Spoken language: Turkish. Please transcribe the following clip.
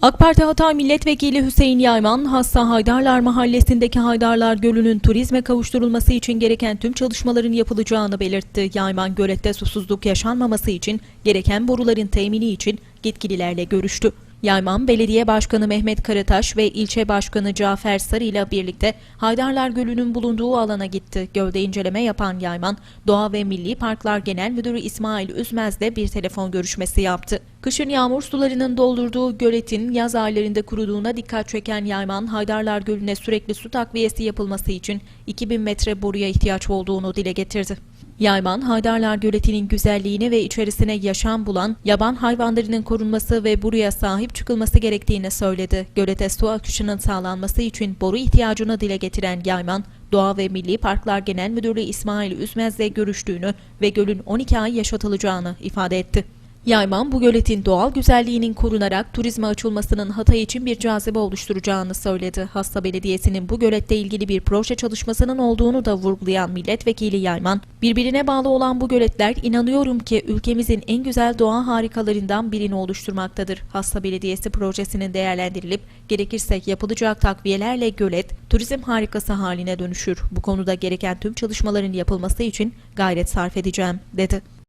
AK Parti Hatay Milletvekili Hüseyin Yayman, Hassa Haydarlar Mahallesi'ndeki Haydarlar Gölü'nün turizme kavuşturulması için gereken tüm çalışmaların yapılacağını belirtti. Yayman, gölette susuzluk yaşanmaması için gereken boruların temini için yetkililerle görüştü. Yayman, Belediye Başkanı Mehmet Karataş ve İlçe Başkanı Cafer Sarı ile birlikte Haydarlar Gölü'nün bulunduğu alana gitti. Gölde inceleme yapan Yayman, Doğa ve Milli Parklar Genel Müdürü İsmail Üzmez'le bir telefon görüşmesi yaptı. Kışın yağmur sularının doldurduğu göletin yaz aylarında kuruduğuna dikkat çeken Yayman, Haydarlar Gölü'ne sürekli su takviyesi yapılması için 2000 metre boruya ihtiyaç olduğunu dile getirdi. Yayman, Haydarlar Göleti'nin güzelliğini ve içerisine yaşam bulan yaban hayvanlarının korunması ve buraya sahip çıkılması gerektiğini söyledi. Gölete su akışının sağlanması için boru ihtiyacını dile getiren Yayman, Doğa ve Milli Parklar Genel Müdürü İsmail Üzmez'le görüştüğünü ve gölün 12 ay yaşatılacağını ifade etti. Yayman bu göletin doğal güzelliğinin korunarak turizme açılmasının Hatay için bir cazibe oluşturacağını söyledi. Hasta Belediyesi'nin bu gölette ilgili bir proje çalışmasının olduğunu da vurgulayan milletvekili Yayman, birbirine bağlı olan bu göletler inanıyorum ki ülkemizin en güzel doğa harikalarından birini oluşturmaktadır. Hasta Belediyesi projesinin değerlendirilip gerekirse yapılacak takviyelerle gölet turizm harikası haline dönüşür. Bu konuda gereken tüm çalışmaların yapılması için gayret sarf edeceğim, dedi.